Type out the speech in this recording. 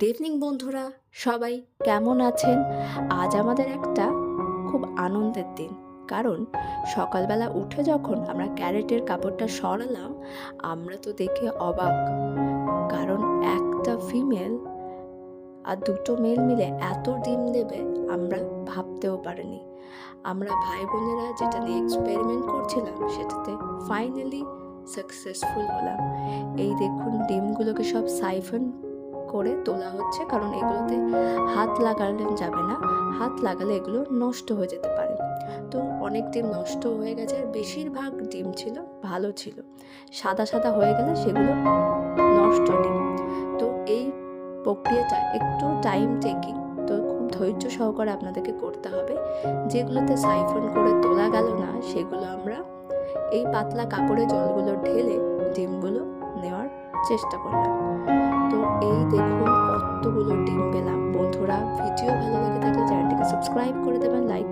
Good evening বন্ধুরা। সবাই কেমন আছেন? আজ আমাদের একটা খুব আনন্দের দিন। কারণ সকালবেলা উঠে যখন আমরা ক্যারেটের কাপড়টা সরালাম, আমরা তো দেখে অবাক। কারণ একটা ফিমেল আর দুটো মেল মিলে এত ডিম দেবে, আমরা ভাবতেও পারিনি। আমরা ভাই বোনেরা যেটা নিয়ে এক্সপেরিমেন্ট করছিলাম, সেটাতে ফাইনালি সাকসেসফুল হলাম। এই দেখুন, ডিমগুলোকে সব সাইফন করে তোলা হচ্ছে, কারণ এগুলোতে হাত লাগালে যাবে না। হাত লাগালে এগুলো নষ্ট হয়ে যেতে পারে। তো অনেক ডিম নষ্ট হয়ে গেছে, আর বেশিরভাগ ডিম ছিল, ভালো ছিল। সাদা সাদা হয়ে গেলে সেগুলো নষ্ট ডিম। তো এই প্রক্রিয়াটা একটু টাইম টেকিং তো খুব ধৈর্য সহকারে আপনাদেরকে করতে হবে। যেগুলোতে সাইফন করে তোলা গেল না, সেগুলো আমরা এই পাতলা কাপড়ে জলগুলো ঢেলে চেষ্টা করলাম। তো এই দেখুন কতগুলো ডিম পেলাম। বন্ধুরা, ভিডিও ভালো লেগে থাকলে চ্যানেলটিকে সাবস্ক্রাইব করে দেবেন লাইক